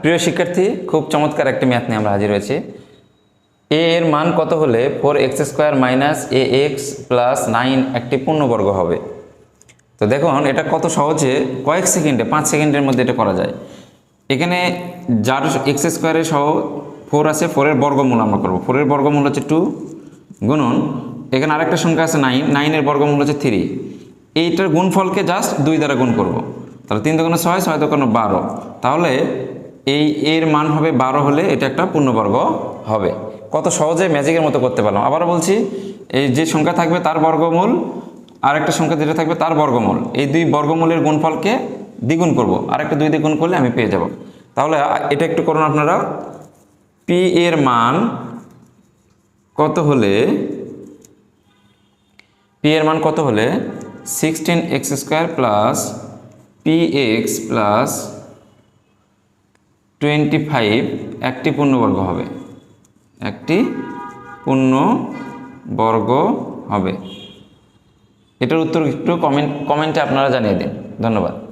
প্রিয় শিক্ষার্থী, খুব চমৎকার একটি ম্যাথ নিয়ে আমরা হাজির হয়েছি। এ এর মান কত হলে four x square minus a x plus nine একটি পূর্ণবর্গ হবে? তো দেখুন, এটা কত সহজে, কয়েক সেকেন্ডে, পাঁচ সেকেন্ডের মধ্যে এটা করা যায়। এখানে যার এক্স স্কোয়ারে সহ ফোর আছে ফোরের বর্গমূল আমরা করব। ফোরের বর্গমূল হচ্ছে টু গুণন, এখানে আরেকটা সংখ্যা আছে নাইন নাইনের বর্গমূল হচ্ছে থ্রি এইটার গুণফলকে জাস্ট দুই দ্বারা গুণ করব। তাহলে তিন দোকানে ছয় ছয় দোকানে বারো। তাহলে এই এর মান হবে বারো হলে এটা একটা পূর্ণবর্গ হবে। কত সহজে ম্যাজিকের মতো করতে পারলাম। আবারও বলছি, এই যে সংখ্যা থাকবে তার বর্গমূল আর একটা সংখ্যা যেটা থাকবে তার বর্গমূল। এই দুই বর্গমূলের গুণফলকে দ্বিগুণ করব। আর একটা দুই দ্বিগুণ করলে আমি পেয়ে যাব। তাহলে এটা একটু করুন আপনারা। পি এর মান কত হলে পি এর মান কত হলে? Sixteen x square plus p x plus twenty five একটি পূর্ণবর্গ হবে। একটি পূর্ণ বর্গ হবে। এটার উত্তর একটু কমেন্ট কমেন্টে আপনারা জানিয়ে দিন। ধন্যবাদ।